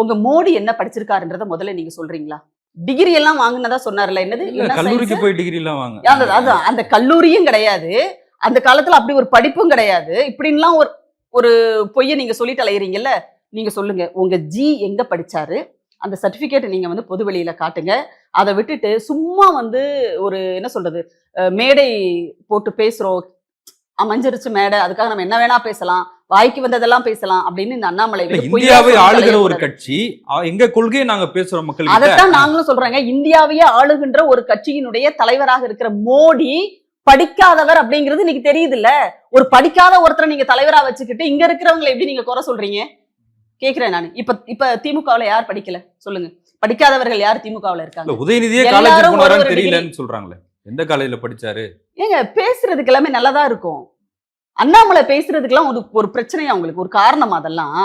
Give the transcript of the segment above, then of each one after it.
உங்க மோடி என்ன படிச்சிருக்காருன்றத முதல்ல நீங்க சொல்றீங்களா? டிகிரி எல்லாம் வாங்குனதா சொன்னார்ல என்னது? கல்லூரிக்கு? போய் டிகிரி எல்லாம் வாங்க. அந்த அதான் அந்த கல்லூரியும் கிடையாது. அந்த காலத்துல அப்படி ஒரு படிப்பும் கிடையாது. இப்படின்லாம் ஒரு ஒரு பொய்யை நீங்க சொல்லிட்டு அலையிறீங்கல்ல நீங்க சொல்லுங்க. உங்க ஜி எங்க படிச்சாரு? அந்த சர்டிபிகேட் நீங்க வந்து பொது வெளியில காட்டுங்க. அதை விட்டுட்டு சும்மா வந்து ஒரு என்ன சொல்றது மேடை போட்டு பேசுறோம். அமைஞ்சிருச்சு மேடை அதுக்காக நம்ம என்ன வேணா பேசலாம். வாய்க்கு வந்ததெல்லாம் பேசலாம் அப்படின்னு இந்த அண்ணாமலை இந்தியாவை ஆளுகிற ஒரு. கட்சி எங்க கொள்கையை நாங்க பேசுறோம் மக்கள் அதைத்தான் நாங்களும் சொல்றாங்க. இந்தியாவையே ஆளுகின்ற ஒரு கட்சியினுடைய தலைவராக இருக்கிற மோடி படிக்காதவர் அப்படிங்கிறது இன்னைக்கு தெரியுது இல்ல ஒரு படிக்காத ஒருத்தரை நீங்க தலைவரா வச்சுக்கிட்டு இங்க இருக்கிறவங்களை எப்படி நீங்க குறை சொல்றீங்க? கேக்குறேன் நான். இப்ப இப்ப திமுகவுல யார் படிக்கல? சொல்லுங்க. படிக்காதவர்கள் யார் திமுகவுல இருக்காங்க? உதயநிதியே காலேஜ் போனாரான்னு தெரியலன்னு சொல்றாங்களே. எந்த காலேஜ்ல படிச்சாரு? ஏங்க பேசுறதுக்கு எல்லாமே நல்லதா இருக்கும். அண்ணாமலை பேசுறதுக்கெல்லாம் ஒரு ஒரு பிரச்சனையா உங்களுக்கு ஒரு காரணம் அதெல்லாம்?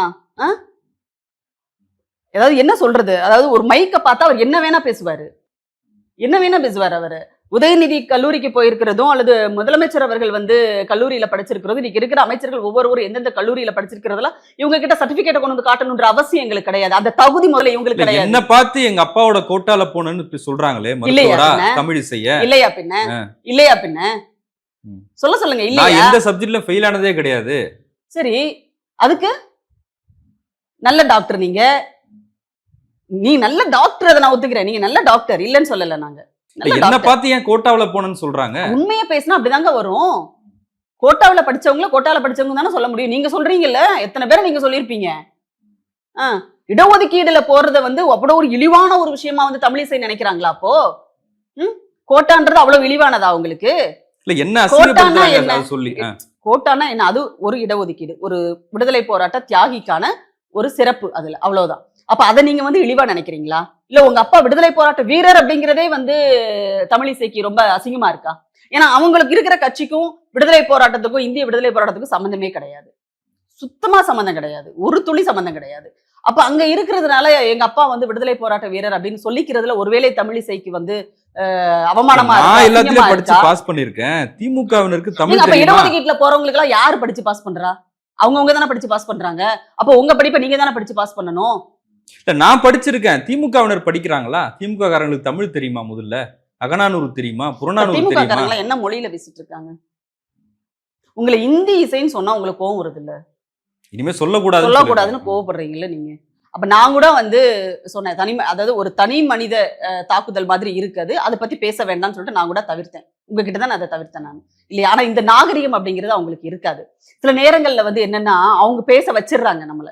ஏதாவது என்ன சொல்றது? அதாவது ஒரு மைக்க பார்த்தா அவர் என்ன வேணா பேசுவாரு. என்ன வேணா பேசுவார் அவரு. உதயநிதி கல்லூரிக்கு போயிருக்கிறதும் அல்லது முதலமைச்சர் அவர்கள் வந்து கல்லூரியில படிச்சிருக்கிறதும் இன்னைக்கு இருக்கிற அமைச்சர்கள் ஒவ்வொருவரும் எந்தெந்த கல்லூரியில படிச்சிருக்கிறதெல்லாம் இவங்க கிட்ட சர்டிபிகேட்டை கொண்டு வந்து காட்டணுன்ற அவசியம் எங்களுக்கு கிடையாது. அந்த தகுதி முதல்ல இவங்களுக்கு கிடையாது. என்ன பார்த்து எங்க அப்பாவோட கோட்டால போனேன்னு சொல்றாங்களே மருத்துவரா? என்ன? தமிழ் செய்ய இல்லையா பின்ன. இல்லையா பின்ன. சொல்ல சொல்லுங்க நான் இல்லையா எந்த சப்ஜெக்ட்ல ஃபெயில் ஆனதே கிடையாது. சரி அதுக்கு நல்ல டாக்டர் நீங்க. நீ நல்ல டாக்டர் அதை நான் ஒத்துக்கிறேன். நீங்க நல்ல டாக்டர் இல்லைன்னு சொல்லல நாங்க. இல்ல, என்ன பார்த்து ஏன் கோட்டாவுல போனேன்னு சொல்றாங்க? உண்மையை பேசினா அப்படிதாங்க வரும். கோட்டாவுல படிச்சவங்கள கோட்டால படிச்சவங்க தானே சொல்ல முடியும். நீங்க சொல்றீங்கல்ல எத்தனை பேரை நீங்க சொல்லியிருப்பீங்க? இடஒதுக்கீடுல போறத வந்து அவ்வளவு ஒரு இழிவான ஒரு விஷயமா வந்து தமிழிசை நினைக்கிறாங்களா அப்போ? கோட்டான்றது அவ்வளவு இழிவானதா உங்களுக்கு? இல்ல என்ன கோட்டானா அசிங்கப்படுத்துறாங்க என்ன? அதை சொல்லி. கோட்டானா என்ன? அது ஒரு இடஒதுக்கீடு ஒரு விடுதலை போராட்ட தியாகிக்கான ஒரு சிறப்பு அதுல அவ்வளவுதான். அப்ப அதை நீங்க வந்து இழிவா நினைக்கிறீங்களா? இல்ல உங்க அப்பா விடுதலை போராட்ட வீரர் அப்படிங்கிறதே வந்து தமிழிசைக்கு ரொம்ப அசிங்கமா இருக்கா? ஏன்னா அவங்களுக்கு இருக்கிற கட்சிக்கும் விடுதலை போராட்டத்துக்கும் இந்திய விடுதலை போராட்டத்துக்கும் சம்பந்தமே கிடையாது. சுத்தமா சம்பந்தம் கிடையாது. ஒரு துளி சம்பந்தம் கிடையாது. அப்ப அங்க இருக்கிறதுனால எங்க அப்பா வந்து விடுதலை போராட்ட வீரர் அப்படின்னு சொல்லிக்கிறதுல ஒருவேளை தமிழிசைக்கு வந்து அவமானமா அசிங்கமா படிச்சு? பாஸ் பண்ணிருக்கேன் திமுகவினருக்கு தமிழ் அப்ப இடஒதுக்கீட்டுல போறவங்களுக்கு எல்லாம் யாரு படிச்சு பாஸ் பண்றா? அவங்கவங்க தானே படிச்சு பாஸ் பண்றாங்க. அப்ப உங்க படிப்பை நீங்க தானே படிச்சு பாஸ் பண்ணணும்? இல்ல நான் படிச்சிருக்கேன். திமுகவினர் படிக்கிறாங்களா? திமுக காரங்களுக்கு தமிழ் தெரியுமா முதல்ல? அகநானூறு தெரியுமா? புறநானூறு தெரியுமா? என்ன மொழியில பேசிட்டு இருக்காங்க? உங்களை இந்தி இசைன்னு சொன்னா உங்களுக்கு கோவம் வருது இல்ல இனிமே சொல்லக்கூடாது சொல்லக்கூடாதுன்னு கோவப்படுறீங்கல்ல நீங்க. அப்ப நான் கூட வந்து சொன்னேன் தனி அதாவது ஒரு தனி மனித அஹ், தாக்குதல் மாதிரி இருக்குது அதை பத்தி பேச வேண்டாம்னு சொல்லிட்டு நான் கூட தவிர்த்தேன். உங்ககிட்ட தான் அதை தவிர்த்தேன் நான். இல்லையா? ஆனா இந்த நாகரிகம் அப்படிங்கிறது அவங்களுக்கு இருக்காது. சில நேரங்கள்ல வந்து என்னன்னா அவங்க பேச வச்சிடுறாங்க நம்மள.